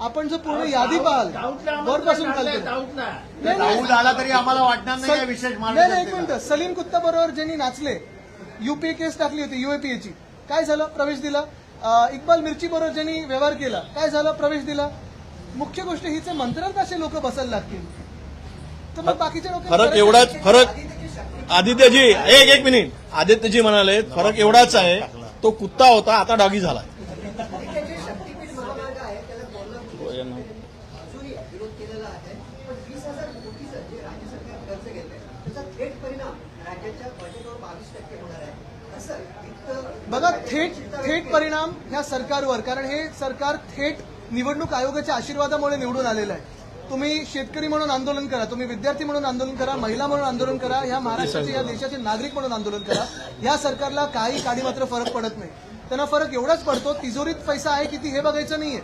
आपण जर पूर्ण यादी पाहाल वरपासून खालपर्यंत. नाही, नाही. राहुल आला तरी आम्हाला वाटणार नाही काय विशेष नाही नाही, एक माणूस मिनिट सलीम कुत्ता बरोबर ज्यांनी नाचले युपीए केस टाकली होती UAPA ची. काय झालं? प्रवेश दिला. अं, इक्बाल मिरची बरोबर ज्यांनी व्यवहार केला काय झालं? प्रवेश दिला. मुख्य गोष्ट हीच मंत्रात असे लोक बसायला लागतील. तर मग बाकीच्या लोक फरक एवढाच फरक आदित्यजी एक एक मिनिट. आदित्यजी म्हणाले फरक एवढाच आहे तो कुत्ता होता आता डॉगी झाला इतकं बघा थेट थेट परिणाम ह्या सरकारवर कारण हे सरकार थेट निवडणूक आयोगाच्या आशीर्वादामुळे निवडून आलेलं आहे. तुम्ही शेतकरी म्हणून आंदोलन करा तुम्ही विद्यार्थी म्हणून आंदोलन करा महिला म्हणून आंदोलन करा ह्या महाराष्ट्राचे या देशाचे नागरिक म्हणून आंदोलन करा. या सरकारला काही काडी मात्र फरक पडत नाही. त्यांना फरक एवढाच पडतो तिजोरीत पैसा आहे किती हे बघायचं नाहीये.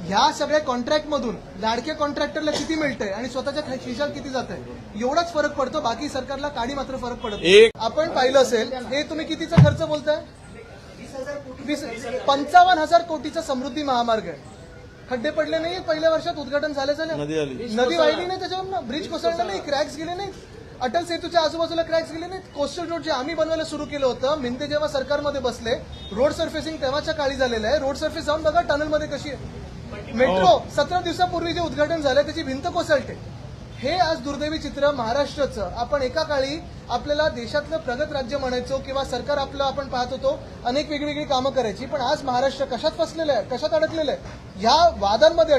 ह्या सगळ्या कॉन्ट्रॅक्ट मधून लाडक्या कॉन्ट्रॅक्टरला किती मिळतंय आणि स्वतःच्या खिशात किती जात आहे एवढाच फरक पडतो बाकी सरकारला काडी मात्र फरक पडत आपण पाहिलं असेल हे तुम्ही कितीचा खर्च बोलताय? वीस पंचावन्न हजार कोटीचा समृद्धी महामार्ग आहे. खड्डे पडले नाही पहिल्या वर्षात उद्घाटन झाले झाले. नदी आली. नदी वाहिली नाही त्याच्यावर ब्रिज कोसळलं नाही क्रॅक्स गेले नाही अटल सेतूच्या आजूबाजूला क्रॅक्स गेले नाहीत. कोस्टल रोड जे आम्ही बनवायला सुरू केलं होतं मिंते जेव्हा सरकारमध्ये बसले रोड सर्फेसिंग तेव्हाच्या काळी झालेलं आहे. रोड सर्फेस जाऊन बघा टनलमध्ये कशी आहे. मेट्रो सतरा दिवसापूर्वी जे उद्घाटन झालं त्याची भिंत कोसळते. हे आज दुर्दैवी चित्र महाराष्ट्राचं. आपण एका काळी आपल्याला देशातलं प्रगत राज्य म्हणायचो किंवा सरकार आपलं आपण पाहत होतो अनेक वेगवेगळी कामं करायची पण आज महाराष्ट्र कशात फसलेलं आहे कशात अडकलेलं आहे? ह्या वादांमध्ये.